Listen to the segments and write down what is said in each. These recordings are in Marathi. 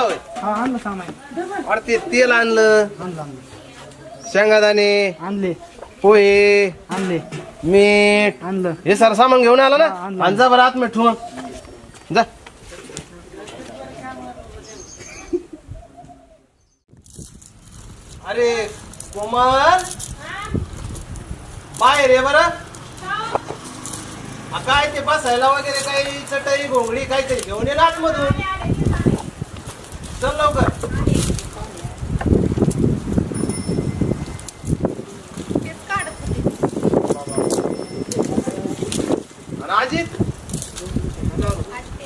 होय? हा आणलं सामान. अरे ते तेल आणलं. आणलं आणलं. शेंगादाणे. आणले. पोहे. आणले. मीठ. आणलं. हे सारं सामान घेऊन आला ना? आणलं. आणि जा बरं आतमध्ये ठेवून. जा. अरे कोमल. बाहेर ये बरं. काय ते बसायला वगैरे काही चटई घोंगडी काहीतरी घेऊन ये ना आतमधून. चल लवकर अजित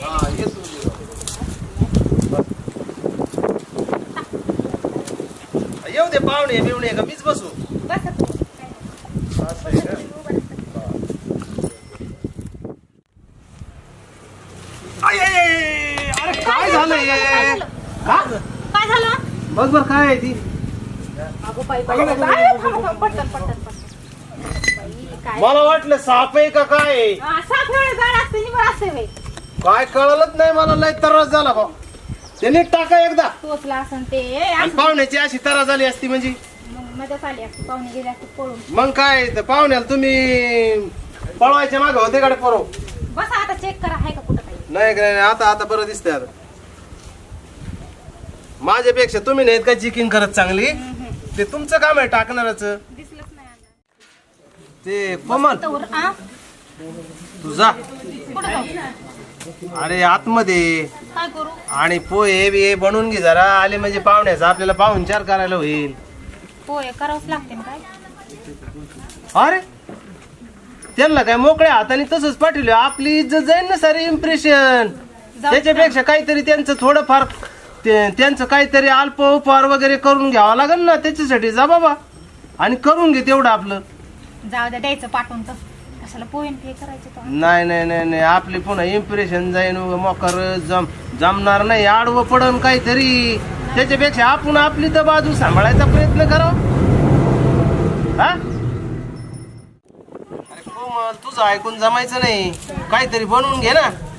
हा ये तू ये. बस. येऊ दे पाहुणे बिवणे का मीच बसू असं आहे का? आय, आय, आय, आय, अरे काय झालं हे? हा? काय झालं बघ बर काय आहे ती अगो बाई बाई बाई, बाई, थांब, थांब, पटकन, पटकन, पटकन. बाई, काय मला वाटलं साप आहे का काय आहे? हा, काय कळलंच नाही मला लय त्रास झाला भाऊ त्याने टाका एकदा. टोचला असं ते. आणि असं पाहुण्याची अशी त्रास झाली असती म्हणजे? मग मदत आली असते पाहुणे गेले असते पळून. मग काय तर पाहुण्याला तुम्ही पळवायच्या मागे होते गाडी पोरव बसा आता चेक करा आहे का कुठं काही. नाही काय नाही, आता आता बरं दिसतंय आता. माझ्यापेक्षा तुम्ही नाहीत का चिकिंग करत चांगली? ते तुमचं काम आहे टाकणारच. दिसलंच नाही आता. ते तवर, आ? तुझा कुठं जाऊ? अरे आतमध्ये काय करू? आणि पोहे बी बनवून घे जरा. आले म्हणजे पाहुण्याचा. आपल्याला पाहुणचार करायला होईल. पोहे करावंच लागते ना काय? अरे त्यांना काय मोकळ्या हाताने तसंच पाठवलं. आपली इज्जत जाईल ना सारे इम्प्रेशन जाऊ त्याच्यापेक्षा काहीतरी त्यांचं थोडंफार ते- त्यांचं काहीतरी अल्प उपहार वगैरे करून घ्यावं लागेल ना त्याच्यासाठी जा बाबा. आणि करून घे तेवढं आपलं. जाऊ द्या द्यायचं पाठवून तर कशाला करायचं नाही नाही नाही नाही. आपली पुन्हा इम्प्रेशन जाईन उगा मोकर जम जमणार नाही. आडवं पडन काहीतरी. त्याच्यापेक्षा आपण आपली तर बाजू सांभाळायचा प्रयत्न करावा. हा? अरे कोमल तुझं ऐकून जमायचं नाही. काहीतरी बनवून घे ना.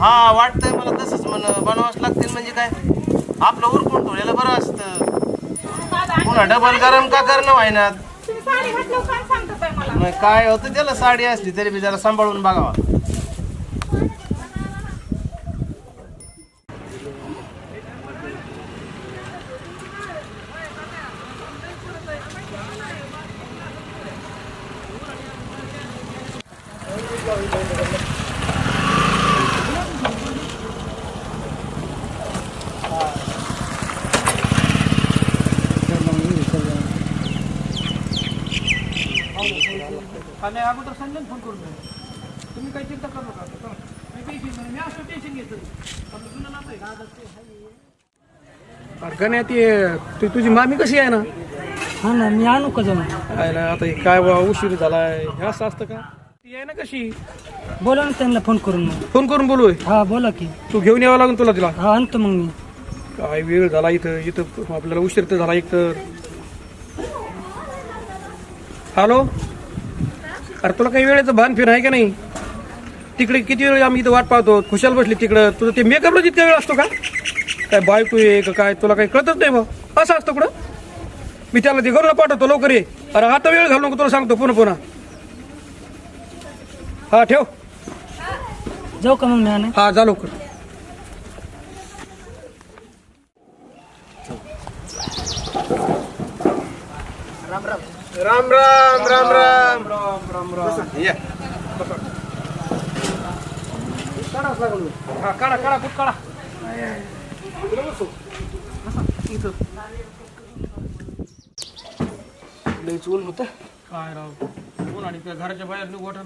हा वाटतंय मला तसंच. म्हण बनवावंच लागतील म्हणजे काय? आपलं उरकून ठेवलेलं बरं असतं. पुन्हा डबल गरम का करणं मला? मग काय होतं त्याला साडी असली तरी बी जरा सांभाळून बघावा आणि सांगितलं फोन करून तुम्ही काही चिंता करू नका टेन्शन नाही. मी असं टेन्शन घेतो आपलं जुनं नातं आहे. गण्या ती तू तुझी मामी कशी आहे ना? हा ना मी आणू का जाऊन आहे ना आता हे काय बा उशीर झालाय. हे असं असतं का? ती आहे ना कशी? बोला ना त्यांना फोन करून मग. फोन करून बोलू हा बोला की. तू घेऊन यावं लागून तुला तिला. हा आणतो मग मी. काय वेळ झाला इथं इथं आपल्याला उशीर तर झाला एक तर. हॅलो अरे तुला काही वेळेचं भान फिर आहे का नाही? तिकडे किती वेळ आम्ही इथं वाट पाहतो? खुशाल बसली तिकडं. तुझं ते मेकअपला जितका वेळ असतो का? काय बायको आहे का काय? तुला काही कळतच नाही बा. असं असतं कुठं? मी त्याला ते घरून पाठवतो लवकर ये. अरे आता वेळ घालू नको तुला सांगतो पुन्हा पुन्हा. हा ठेव. जाऊ का मग मी हा जा लवकर. राम राम राम. राम राम. या हा काढा काढा कुठ काढा. लय चूल होत. काय राव? कोण आणि त्या घराच्या बाहेर निघू ना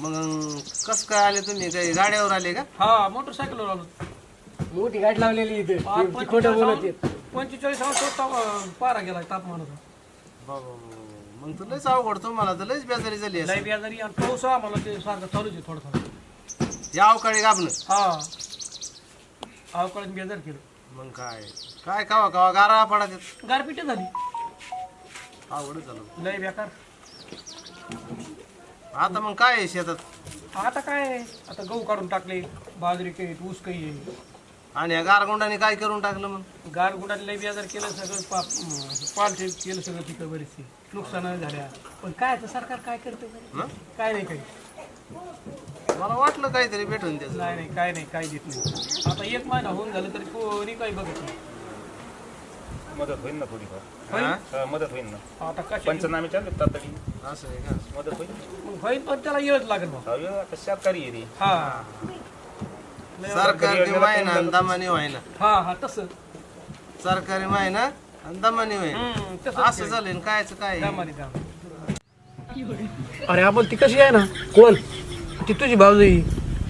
मग कस काय आले तुम्ही? काही गाड्यावर आले का? हा मोटरसायकलवर आलो. मोठी गाठ लावलेली इथे. पंचेचाळीस अंश पारा गेला तापमानाचा. मग तर लयच अवघड तुम्हाला तर लयच बेजारी झाली लय बेजारी आणि पाऊस आम्हाला ते सारखं चालूच आहे थोडं थोडं या अवकाळी गाबन हा. अवकाळीत बेजार केलं. मग काय? काय कावा कावा गारा पडत गारपिटे झाली. अवघड झालं. लय बेकार. आता मग काय आहे शेतात? आता काय आता गहू काढून टाकले बाजरी काही ऊस काही आहे. आणि या गारगोंडाने काय करून टाकलं मग? गारगुडाने लई बेजार केलं सगळं पाप पाल केलं सगळं पिकं बरीचशी. नुकसान झाल्या. पण काय आता सरकार काय करतं बरं? हं? काय नाही काही. मला वाटलं काहीतरी भेटून त्याचं. नाही नाही काय नाही काय देत नाही. आता एक महिना होऊन झालं तरी कोणी काही बघत नाही. मदत होईल ना थोडीफार? हा? हा, मदत होईल ना. आता कशा पंचनामे चालू आहेत तातडी असं आहे का? मदत होईल? मग होईल पण त्याला येळच लागेल अहो, आता सरकारी आहे रे. हा. सरकारी माहिना आणि दमानी व्हायना. हा हा तसं. सरकारी माहिना आणि दमानी व्हायना. असं झालं कायच काय दामाने दाम. अरे आपण ती कशी आहे ना? कोण? ती तुझी भावजई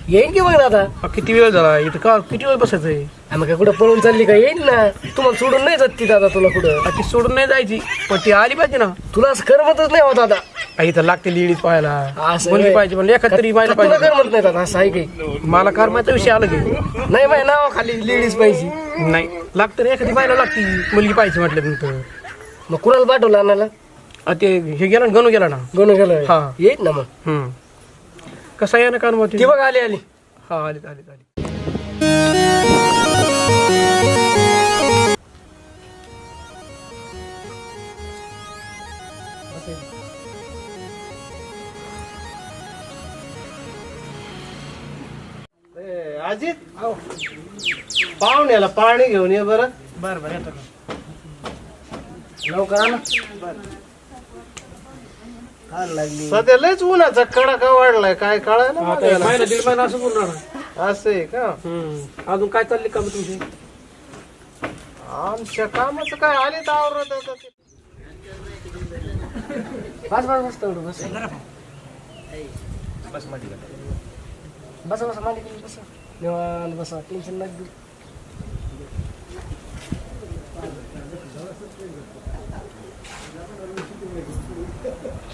येईन की मग आता हा, किती वेळ झाला? इथं का किती वेळ बसायचंय आम्ही काय कुठं पळून चालली का? येईन ना. तुम्हाला सोडून नाही जात ती दादा तुला कुठं? हा, ती सोडून नाही जायची पण ती आली पाहिजे ना. तुला असं करमतच नाही होत आता हा, इथं लागते लेडीज पाहायला. असं मुलगी. पाहिजे पण एखाद तरी तुला पाहिजे. करमत नाही दादा असं आहे काही मला कर्माचा विषय आला की. नाही माझ्या नावा खाली लेडीज पाहिजे. नाही. लागतं रे एखादी व्हायला लागती. मुलगी पाहिजे म्हटलं नंतर मग कुणाला पाठवलं आणायला? आ, ते हे गेला ना गणू गेला ना. गणू गेलं हा. येईन ना मग. हम्म. कसं आहे ना कर्म ती बघ आली आली. हा आली आली आली. अजित पाहुण्याला पाणी घेऊन ये बरं. बरं बरं येतो ना. लवकर आणा. काय लागली. सध्या लयच उन्हाचा कडका वाढलाय काय कळाय ना आता एक महिना दीड महिना असं बोलणार ना. असं आहे का? हम्म. अजून काय चालली का मग तुमची? आमच्या कामाचं काय आले तर आवरत आता ते. बस बस बस तेवढं बस. बसमध्ये का? बस बस मालिक बस. निवांत बसा टेन्शन नका घेऊ.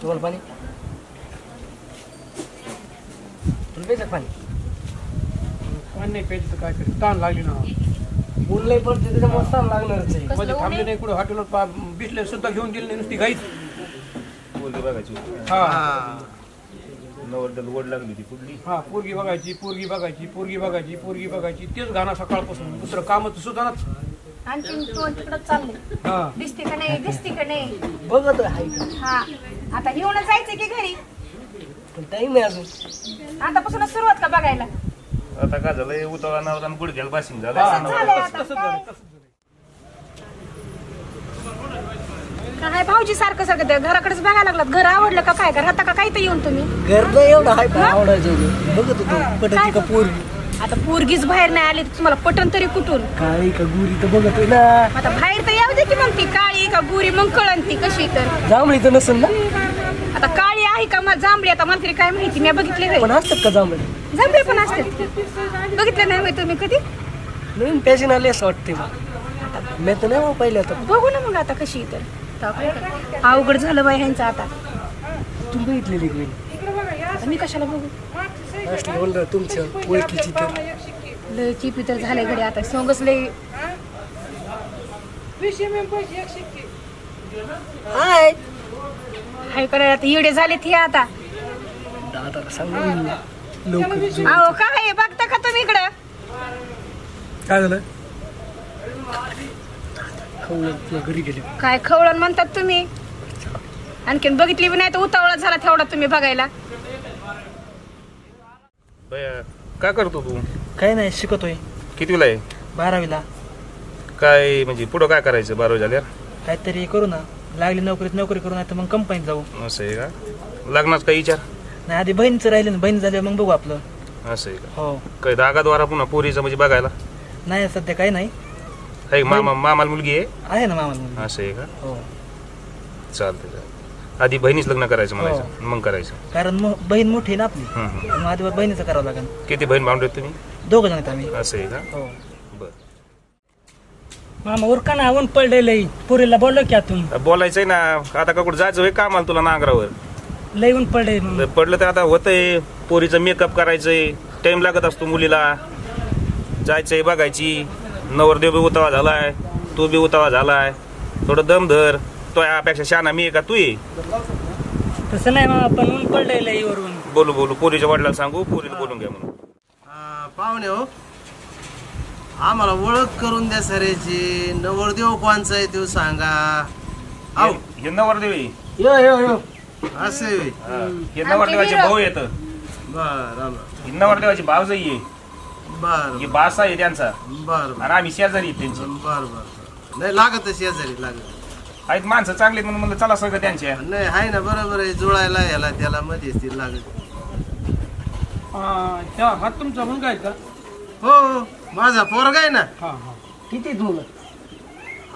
तुम्हाला पाणी. तुला प्यायचं पाणी? पाणी नाही प्यायचं तर काय करेल ताण लागली ना. बोललंय पडते त्याच्यामुळे ताण लागणारच आहे. मध्ये थांबले नाही कुठं? हॉटेलवर पा- बिसले सुद्धा घेऊन गेले नाही नुसती गाईच पोरगी बघायची. हा. हा. नवरदेवाला ओढ लागली होती कुठली? हा पोरगी बघायची पोरगी बघायची पोरगी बघायची पोरगी बघायची. तेच गाणं सकाळपासून. दुसरं कामच सुद्धा ना आणखीन तो तिकडं चालले हा. दिसते का नाही? दिसते का नाही? बघत आहे का? हा. आता येऊन जायचं की घरी? पण आहे अजून. आतापासूनच सुरुवात का बघायला? आता काय झालंय? उतावा नवरा गुडघ्याला बासिंग हा, झालं झालंय आता. तसंच झालं तसंच काय भाऊजी सारखं सारखं ते घराकडेच बघायला लागलात. घर आवडलं का काय? घर आता का काय तर येऊन तुम्ही? घर नाही एवढं आवडायचं बघत होतो पटती का पोरगी? आता पोरगीच बाहेर नाही आली तर तुम्हाला पटन तरी कुठून? काळी का गुरी तर बघत ना. आता बाहेर तर येऊ दे की मग ती काळी का गुरी मग कळन ती कशी तर. जांभळी तर नसेल ना? आता काळी आहे का मग जांभळी? आता मला तरी काय माहिती मी बघितले होय. पण असतात का जांभळी? जांभळी पण असते बघितलं नाही होय तुम्ही कधी? नवीन पॅशन आली असं वाटते मग मी तर नाही पहिले आता. बघू ना मग आता कशी तर. आता? अवघड झालं बाई ह्यांचं आता. तुम्ही बघितलेली आता मी कशाला बघू? असली म्हणलं तुमच्या ओळखीची तर. लय चिपी तर झाले घडी आता. सोंगच लय हाय. हाय करायला आता येडे झाले ते आता. दादाला सांगून लवकर जो. अहो काय बघता का तुम्ही इकडं? काय झालं? घरी गेले. काय खवळण म्हणतात तुम्ही? आणखीन बघितली बी नाही तर उतावळा झाला तेवढा तुम्ही बघायला. बया, काय करतो तू? काही नाही शिकतोय. कितीला आहे? बारावीला. काय म्हणजे पुढं काय करायचं? बारावी झाल्यावर? काहीतरी करू ना. लागली नोकरीत नोकरी करू नाही तर मग कंपनीत जाऊ. असं आहे का? लग्नात काही विचार? नाही आधी बहिणीचं राहिले ना. बहीण झाल्यावर मग बघू आपलं. असं आहे का? हो. काय काही धागाद्वारा पुन्हा पोरीचं म्हणजे बघायला? नाही सध्या काही नाही. आहे मामा मामाला मुलगी आहे? आहे ना मामाला मुलगी. असं आहे का? हो. चालतंय चालतंय. आधी बहिणीच लग्न करायचं म्हणायचं मग करायचं. कारण बहीण मोठी आहे ना आपली. हं, हं. मग आधी बहिणीचं करावं लागेल. किती बहीण भावंड आहेत तुम्ही? दोघं जण आहेत आम्ही. असं आहे का? हो. बरं. मामा उरका ना ऊन पडलेलं पुरीला बोललो की आतून. बोलायचंय ना. आता का कुठं जायचं होय कामाला तुला नांगरावर? लय ऊन पडले जर पडलं तर आता होतंय. पोरीचं मेकअप करायचंय. टाइम लागत असतो मुलीला. जायचंय बघायची. नवरदेव बी उतावा झालाय तू बी उतावा झालाय. थोडं दम धर. तो यापेक्षा शहाणा मी आहे का तू ये तसं नाही मामा पण ऊन पडलेलं वरून. बोलू बोलू. पोरीच्या वडिलाला सांगू पोरीला बोलून घ्या म्हणून. आ, पाहुणे हो. आम्हाला ओळख करून द्या सरेची नवरदेव कोणचा आहे तो सांगा. आहो हे नवरदेवी यो यो यो. असे. हे नवरदेवाचे भाऊ येत बर राम ही नवरदेवाची भावजाई आहे. बर ही बासा आहे त्यांचा. बर आणि आम्ही शेजारी आहेत त्यांचे. बर बर नाही लागत शेजारी लागत आहेत माणसं चांगली आहेत म्हणून म्हणलं चला सगळं त्यांच्या नाही आहे ना बरोबर आहे. जुळायला ह्याला त्याला मध्ये ती लागत हा हा तुमचा मुलगा आहे का? हो माझा पोरगा आहे ना. हा हा. किती मुलं?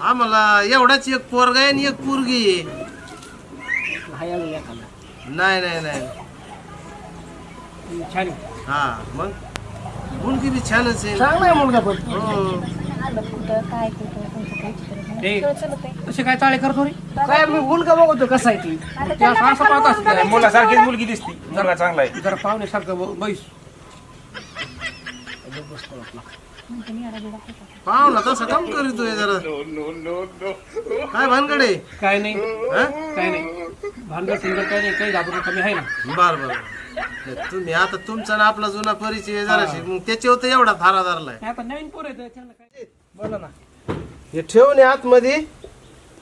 आम्हाला एवढाच एक पोरगा आहे आणि एक पोरगी आहे. हाय अजून एखादा. नाही नाही नाही. छान आहे. हा मग? मुलगी बी छानच आहे. चांगला आहे मुलगा पण. हो. आलं कुठं काय कुठं तुमचं काही चित्र नाही. ते- सगळं चलत आहे. कसे काय चाळे करतो रे? काय मी मुलगा बघतो कसा आहे ती. आता त्यांना असं पाहत असते. मुलासारखीच मुलगी दिसती. मुलगा चांगला आहे. जरा पाहुण्यासारखं ब- बैस. पाहुणा तसं काम करीतोय जरा. काय भानगडे? काय नाही. हा? काय नाही. भानगड सिंगल काय नाही काही घाबरून कमी आहे ना. बर बर. नाही, तुम्ही आता तुमचा ना आपला जुना परिचय जरा मग त्याच्यावर तर एवढा थारा धरलाय. आता नवीन पोर आहे बोला ना. हे ठेवून ये आतमध्ये.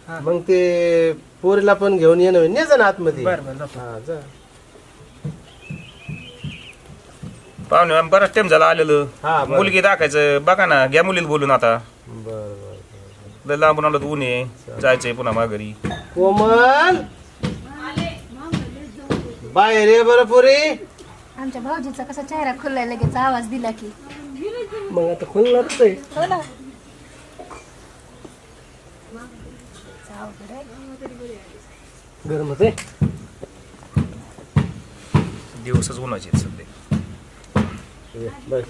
मग ते पोरीला पण घेऊन येणं ने जा ना आतमध्ये. बरं बरं. हा जा. पाहुणे आम्ही बराच टाइम झाला आलेलं. हा बरं. मुलगी दाखायचं बघा ना घ्या मुलीला बोलून आता. बर बर लय लांबून आलो ऊन आहे. जायचंय पुन्हा माघारी. कोमल! बाहेर ये बरं पोरी. आमच्या भाऊजीचा कसा चेहरा खुललाय लगेच आवाज दिला की. मग आता खुलणारच आहे. हो ना. अवघड आहे. गरमच आहे. दिवसच उन्हाचे आहेत सध्या बस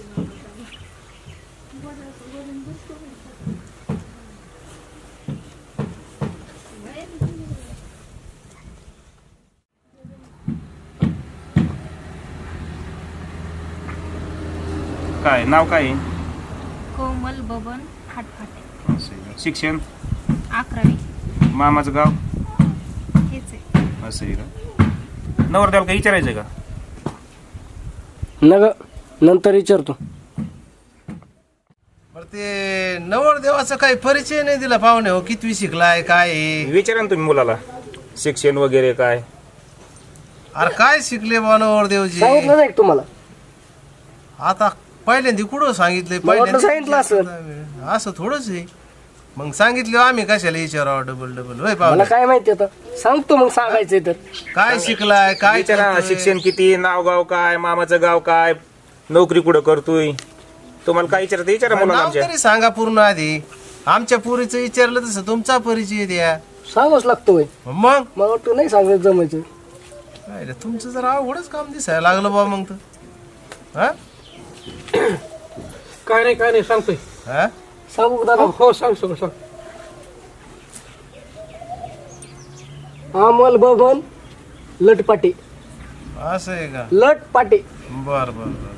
काय नाव काय? आहे? कोमल बबन फाटफाटे असं आहे का? शिक्षण? अकरावी. मामाचं गाव? हेच आहे. असं आहे का? नवरदेवाला काही विचारायचंय का? नग नंतर विचारतो. बरं ते नवरदेवाचा काही परिचय नाही दिला पाहुणे हो कितवी शिकलाय काय आहे? विचारा ना तुम्ही मुलाला. शिक्षण वगैरे काय? अरे काय शिकले बा नवरदेवजी सांगितलं नाही का तुम्हाला? आता पहिल्यांदा कुठं वाटलं पहिल्यांदा सांगितलं असं थोडंच आहे. मग सांगितलं आम्ही कशाला विचारावं? डबल डबल होय मला पाहुणे काय माहिती आता? सांगतो मग सांगायचंय तर. काय शिकलाय काय विचारा करतोय? शिक्षण किती नाव गाव काय मामाचं गाव काय? नोकरी कुठं करतोय? तुम्हाला काय विचारत विचारा मुलाला नाव आमच्या. तरी सांगा पूर्ण आधी. आमच्या पुरीचं विचारलं तसं तुमचा परिचय द्या. सांगावंच लागतोय मग? मला वाटतं नाही सांगायचं जमायचं. काय रे, तुमचं जरा अवघडच काम दिसायला लागलं बा मग तर. हा? काय नाही काय नाही सांगतोय. हा? सांगू का दादा? हो सांग सगळं सांग. अमल बबन लटपाटे. असं आहे का? लटपाटे. बर बर बर.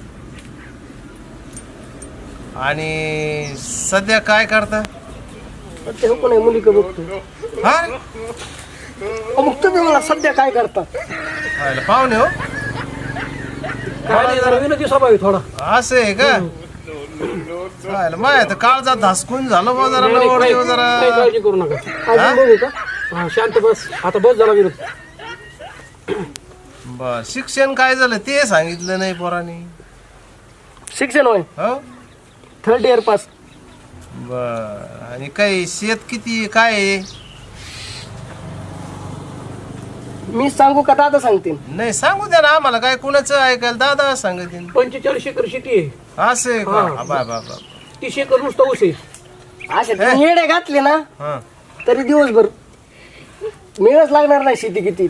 आणि सध्या काय करता? ते पण आहे? मुली का बघतो हा? अहो, मग तुम्ही मला सध्या काय करता? पाहिलं, पाहुणे हो. काय नाही जरा विनोदी स्वभाव आहे थोडा. असं आहे का? पाहिलं, माय तर काळजा धासकून झालं बा जरा नाही, नाही, नवरदेव काही- जरा. काळजी करू नका. अजून बघू का? हा शांत बस. आता बस झाला विरोध बर शिक्षण काय झालं? ते सांगितलं नाही पोरांनी. शिक्षण होय? हो? थर्ड इयर पास बर. आणि काही शेत किती काय आहे? मी सांगू का दादा सांगतील. नाही सांगू द्या ना आम्हाला. काय कुणाचं ऐकायला दादा सांगतील. पंचेचाळीस एकर शेती आहे. असं आहे का. हा, बा बा बा तीस एकर नुसतं ऊस आहे. असे तुम्ही येडे घातले ना हा. तरी दिवसभर मिळच लागणार नाही शेती किती.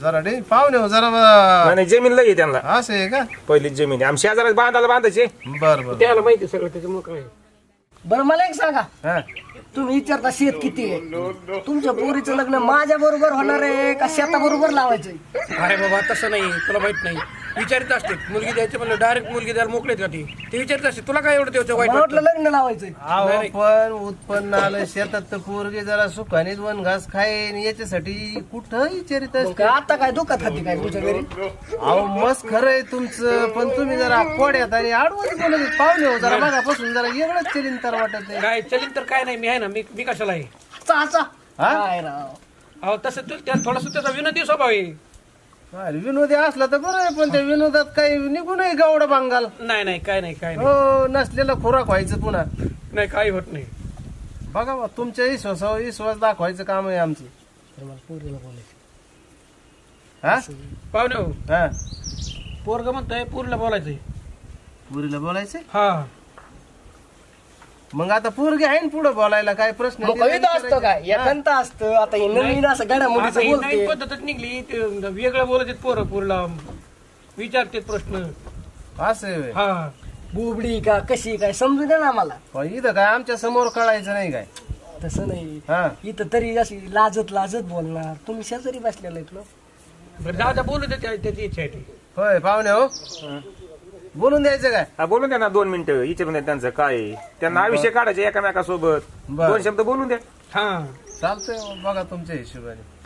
जरा डे पाहुणे हो जरा नाही, बा- नाही जमीन लई आहे त्यांना. असं आहे का? पहिलीच जमीन आहे. आमच्या शेजारात बांधायला बांधायचे. बर बर. त्याला माहिती सगळं त्याच्यामुळे काय? बरं मला एक सांगा. हा. तुम्ही विचारता शेत किती आहे? तुमच्या पोरीचं लग्न माझ्या बरोबर होणार आहे का शेता बरोबर लावायचंय? अरे बाबा तसं नाही. तुला माहीत नाही. विचारित असते. मुलगी द्यायची म्हणलं डायरेक्ट मुलगी द्यायला मोकळेत का ती? ते विचारित असते. तुला काय एवढं त्याचं वाईट मला वाटलं? लग्न लावायचंय. अहो नाही. पण उत्पन्न आलं शेतात तर पोरगी जरा सुखाने दोन घास खाईन याच्यासाठी कुठं विचारित असते. काय आता काय दुखत खाती काय तुमच्या घरी? अहो मस्त खरंय तुमचं पण तुम्ही जरा कोड्यात आणि आडवत बोलत पाहुणे हो जरा मागापासून जरा वेगळंच चलिन तर वाटत आहे काय चलीन तर काय नाही. मी आहे ना मी मी कशाला आहे? चा हा? काय राव? अहो तसं तू त्या थोडासा त्याचा विनोदी स्वभाव आहे. अरे विनोदी असला तर बरं आहे पण त्या विनोदात काही निघून गावडा बांगाल. नाही नाही काय नाही काय नाही. हो नसलेला खुराक व्हायचं पुन्हा. नाही काही होत नाही. बघा बा तुमच्या विश्वासावर विश्वास दाखवायचं काम आहे आमचं. हा? पाहुणे हो. हा. पोरग म्हणतोय पूरला बोलायचंय. पुरीला बोलायचं हा. मग आता पोरगी आहे ना पुढे बोलायला काय प्रश्न मग कविता असतं काय? एकांत असतं. आता हे नवीन असं आता घडामोडीचं ही नाही बोलते पद्धतच निघली. ते वेगळं बोलत पोरं पूरला विचारते प्रश्न. असं आहे. हा. बुबडी का कशी काय समजू दे ना आम्हाला. पण इथं काय आमच्यासमोर कळायचं नाही काय. तसं नाही. हा. इथं तरी अशी लाजत लाजत बोलणार. तुम्ही शेजारी बसलेला आहेत ना. बरं जाऊ द्या बोलू दे त्या- त्याची इच्छा आहे ती. होय पाहुणे हो. बोलून द्यायचं काय? हा बोलून द्या ना दोन मिनिटं. विचारून द्या त्यांचं काय आहे. त्यांना आयुष्य काढायचे एकामेकासोबत. बरं. दोन शब्द बोलून द्या. हा. चालतंय बघा तुमच्या हिशोबाने.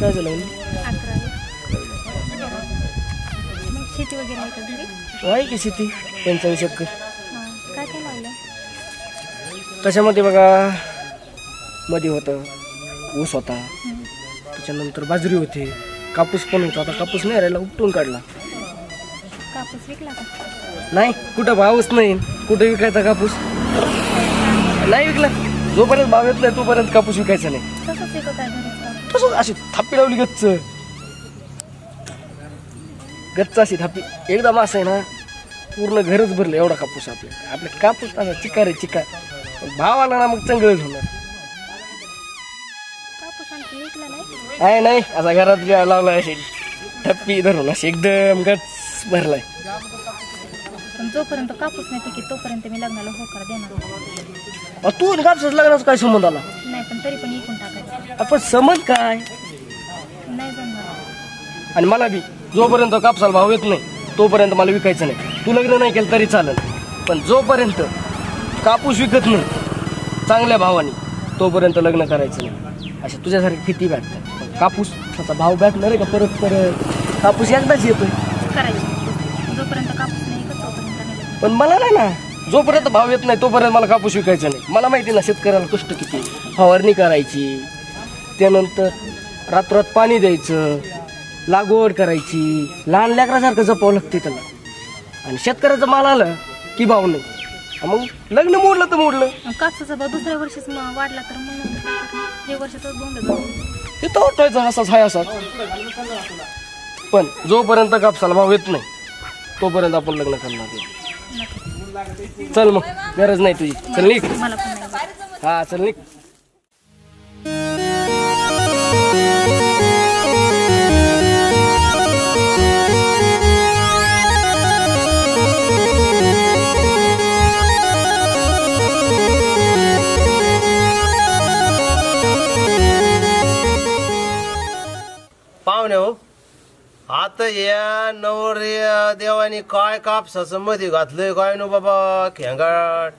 काय झालं? म्हणली? शेती वगैरे आहे का घरी आहे की शेती? पंचवीस एकर हां काय काय लावलं त्याच्यामध्ये बघा? मध्ये होतं. ऊस होता. त्याच्यानंतर बाजरी होती. कापूस पण होता. आता कापूस नाही राहिला उपटून काढला. कापूस विकला का नाही कुठं भावच नाही. कुठं विकायचा कापूस? नाही विकला. जोपर्यंत भाव येत नाही तोपर्यंत कापूस विकायचा नाही. घरीच कापूस तसं अशी थापी लावली गच्च गच्च अशी थापी एकदम असं आहे ना पूर्ण घरच भरलं एवढा कापूस आपल्या आपल्या कापूस असा चिकार आहे चिकार पण भाव आला ना मग चांगलं होणार आहे नाही असा घरात बी लावलाय अशी थप्पी धरून अशी एकदम गच भरलाय पण जोपर्यंत कापूस नाही पिकी तोपर्यंत मी लग्नाला होकार देणार तू आणि कापसाच लग्नाचा काय संबंध आला नाही पण तरी पण इकून आपण समज काय? आणि मला बी जोपर्यंत कापसाला भाव येत नाही तोपर्यंत मला विकायचं नाही. तू लग्न नाही केलं तरी चालेल. पण जोपर्यंत कापूस विकत नाही चांगल्या भावाने तोपर्यंत लग्न करायचं नाही. अशा तुझ्यासारखी किती भेटतात कापूस त्याचा भाव भेटणार आहे का परत परत? कापूस एकदाच येतोय. पण मला नाही ना जोपर्यंत भाव येत नाही तोपर्यंत मला कापूस विकायचा नाही. मला माहिती ना शेतकऱ्याला कष्ट किती फवारणी करायची त्यानंतर रात्रात पाणी द्यायचं लागवड करायची. लहान लेकरासारखं जपावं लागते त्याला. आणि शेतकऱ्याचं माल आलं की भाव नाही. मग लग्न मोडलं तर मोडलं. कापसाचा भाव दुसऱ्या वर्षीच वाढला तर मग? हे हे तर वाटायचं असाच हाय असाच. पण जोपर्यंत कापसाला भाव येत नाही तोपर्यंत आपण लग्न करणार नाही. चल मग गरज नाही तुझी. चल निघ. मला पण नाही. आवडत. हा चल निघ. आता या नवर देवानी काय कापसाचं मध्ये घातलंय काय नो बाबा? खेंगाट.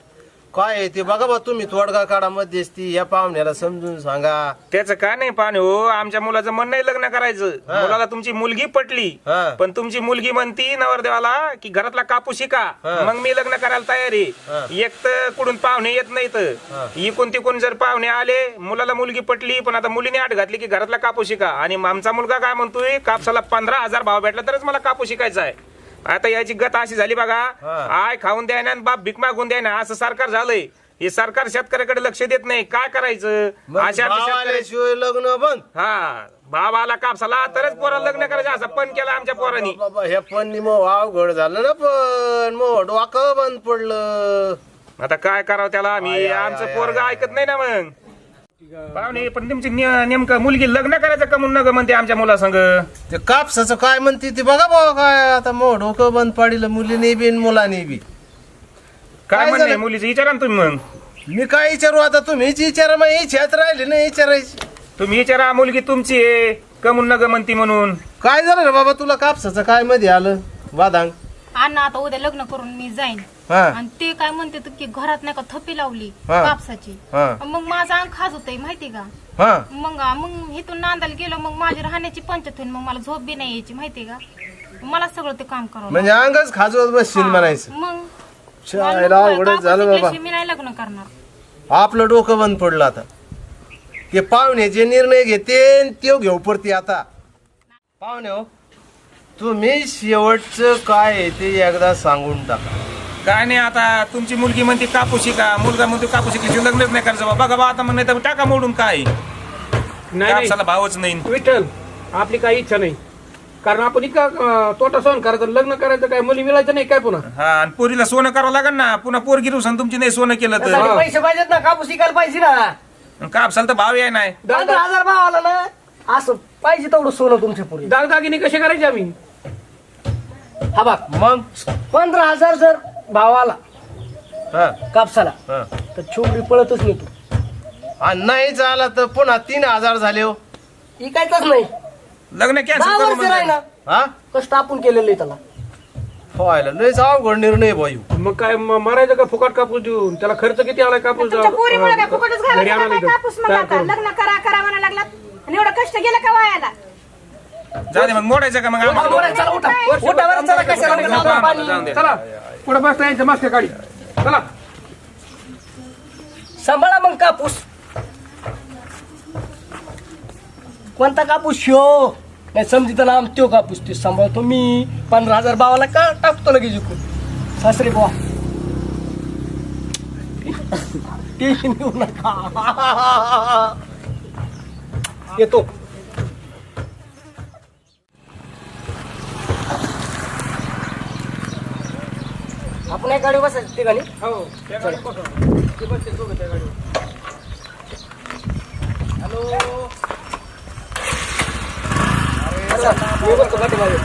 काय आहे ते बघा बा तुम्ही तोडगा काढा मध्यस्थी या पाहुण्याला समजून सांगा त्याचं का नाही पाहणे हो आमच्या मुलाचं मन नाही लग्न करायचं. मुलाला तुमची मुलगी पटली हा. पण तुमची मुलगी म्हणती नवरदेवाला की घरातला कापूस शिका. मग मी लग्न करायला तयार. आहे एक तर कुठून पाहुणे येत नाही तर हा. इकून तिकून जर पाहुणे आले मुलाला मुलगी पटली पण आता मुलीने आठ घातली की घरातला कापूस शिका आणि आमचा मुलगा काय म्हणतोय कापसाला पंधरा हजार भाव भेटला तरच मला कापूस शिकायचा आहे आता याची गत अशी झाली बघा. हा. आय खाऊन द्याय ना बाप भीक मागून द्याय ना. असं सरकार झालंय. हे सरकार शेतकऱ्याकडे लक्ष देत नाही. काय करायचं? अशा लग्न बंद. हा. भाव आला कापसाला तरच पोराला लग्न करायचं. असं पण केलं आमच्या पोरांनी. बाबा ह्या पण मग अवघड झालं ना पण. मग डोकं बंद पडलं. आता काय करावं त्याला? आम्ही आमचं पोरग. ऐकत नाही ना मग. पाहुणे पण तुमची ने- नेमकं मुलगी लग्न करायचं का म्हणून नग म्हणते आमच्या मुलासंग? ते कापसाचं काय म्हणते ते बघा बाबा काय आता मग डोकं बंद पाडिलं मुलीने बी आणि मुलाने बी. काय काय म्हणणे? झालं? मुलीचं विचारा ना तुम्ही मग. मी काय विचारू? आता तुम्हीच विचारा मग इच्छात राहिली नाही विचारायची. तुम्ही विचारा मुलगी तुमची आहे कमून नग म्हणती म्हणून? काय झालं रे बाबा तुला कापसाचं काय मध्ये आलं? वादांग. अण्णा आता उद्या लग्न करून मी जाईन. हा. आणि ते काय म्हणते की घरात नाही का थपी लावली हा. कापसाची. हा. मग माझा अंग खाज होतय माहिती का? हा. मग मग इथून नांदायला गेलो मग माझी राहण्याची पंचायत होईल मग मला झोप बी नाही यायची माहिती का? मला सगळं ते काम करावं म्हणजे अंगच खाजवत बसशील म्हणायचं. मग? शाळेला अवघडच झालं बाबा. मी नाही लग्न करणार. आपलं डोकं बंद पडलं आता. ते पाहुणे जे निर्णय घेते ते घेऊ पडते आता. पाहुणे हो तुम्ही शेवटचं काय आहे ते एकदा सांगून टाका. काय नाही आता तुमची मुलगी म्हणते कापूस शिका मुलगा म्हणतो कापूस शिकल्याशिवाय लग्नच नाही करायचं बा. बघा बा आता म्हणणे तर टाका मोडून काय. नाही नाही. कापसाला भावच नाही. विठ्ठल आपली काही इच्छा नाही. कारण आपण इतका अं, तोटा सहन करायचं लग्न करायचं काय मुली मिळायचं नाही काय पुन्हा? हा आणि पोरीला सोनं करावं लागेल ना. पुन्हा पोरगी रुसन तुमची नाही सोनं केलं तर. त्यासाठी पैसे पाहिजेत ना कापूस शिकायला पाहिजे ना. आणि कापसाला तर भाव आहे नाही. पंधरा हजार भाव आला ना असं पाहिजे तेवढं सोनं तुमच्यापुढे. दागदागिने कसे करायचे आम्ही? हा बघ मग पंधरा हजार जर भाव आला हा कापसाला हा तर छोकरी पळतच नाही तू आणि नाही झाला तर पुन्हा तीन हजार झाले हो इकायचंच नाही लग्न दहा कॅन्सल वर्ष म्हणजे हा कष्ट आपण केलेलं आहे त्याला व्हायला लयच अवघड निर्णय भाऊ मग काय म- मारायचं का फुकट कापूस देऊन त्याला खर्च किती आलाय कापूस तुमच्या पोरीमुळे काय फुकटच घरी घालायचं आणायला काय इथं. कापूस मग तयार आता करून. लग्न करा करा म्हणा लागलात आणि एवढं कष्ट गेलं का वायाला जाऊ दे मग मोडायचं का मग आम्हाला बरं, चला उठा उठा बरं, कशाला पाणी. चला पुढे बसता यांच्या मागच्या गाडी. चला. सांभाळा मग कापूस. कोणता कापूस शिओ नाही समजित ना आम त्यो कापूस ते सांभाळतो मी. पंधरा हजार भावाला का टाकतो लगेच इकून? सासरे बुवा. टेन्शन घेऊ नका. येतो. आपण एक गाडी बसायचं ठिकाणी हो त्या गाडीत बसा. ते बसते दोघं त्या गाडीवर. मी बसतो पाठीमागे